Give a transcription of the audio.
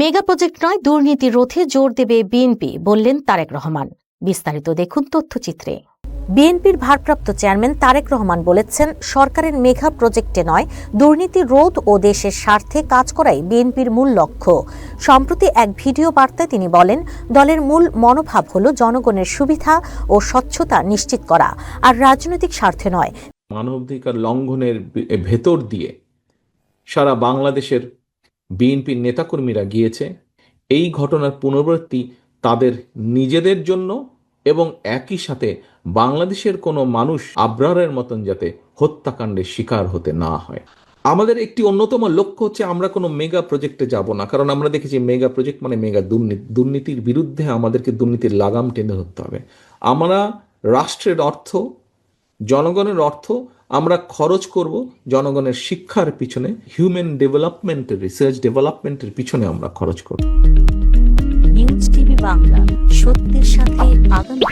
Mega project নয়, দুর্নীতি রোধে জোর দেবে বিএনপি, বললেন তারেক রহমান। বিস্তারিত দেখুন তথ্যচিত্রে। বিএনপির ভারপ্রাপ্ত চেয়ারম্যান তারেক রহমান বলেছেন, সরকারের মেঘা প্রজেক্টে নয়, দুর্নীতি রোধ ও দেশের স্বার্থে কাজ করাই বিএনপির মূল লক্ষ্য। সম্প্রতি এক ভিডিও বার্তায় তিনি বলেন, দলের মূল মনোভাব হল জনগণের সুবিধা ও স্বচ্ছতা নিশ্চিত করা, আর রাজনৈতিক স্বার্থে নয়। মানবাধিকার লঙ্ঘনের ভেতর দিয়ে সারা বাংলাদেশের বিএনপির নেতাকর্মীরা গিয়েছে। এই ঘটনার পুনরাবৃত্তি তাদের নিজেদের জন্য এবং একই সাথে বাংলাদেশের কোনো মানুষ আবরারের মতন যাতে হত্যাকাণ্ডের শিকার হতে না হয়। আমাদের একটি অন্যতম লক্ষ্য হচ্ছে আমরা কোনো মেগা প্রজেক্টে যাব না, কারণ আমরা দেখেছি মেগা প্রজেক্ট মানে মেগা দুর্নীতি। দুর্নীতির বিরুদ্ধে আমাদেরকে দুর্নীতির লাগাম টেনে ধরতে হবে। আমরা রাষ্ট্রের অর্থ, জনগণের অর্থ আমরা খরচ করব জনগণের শিক্ষার পিছনে হিউম্যান ডেভেলপমেন্টের রিসার্চ ডেভেলপমেন্টের পিছনে আমরা খরচ করব। নিউজ টিভি বাংলা, সত্যের সাথে আগামী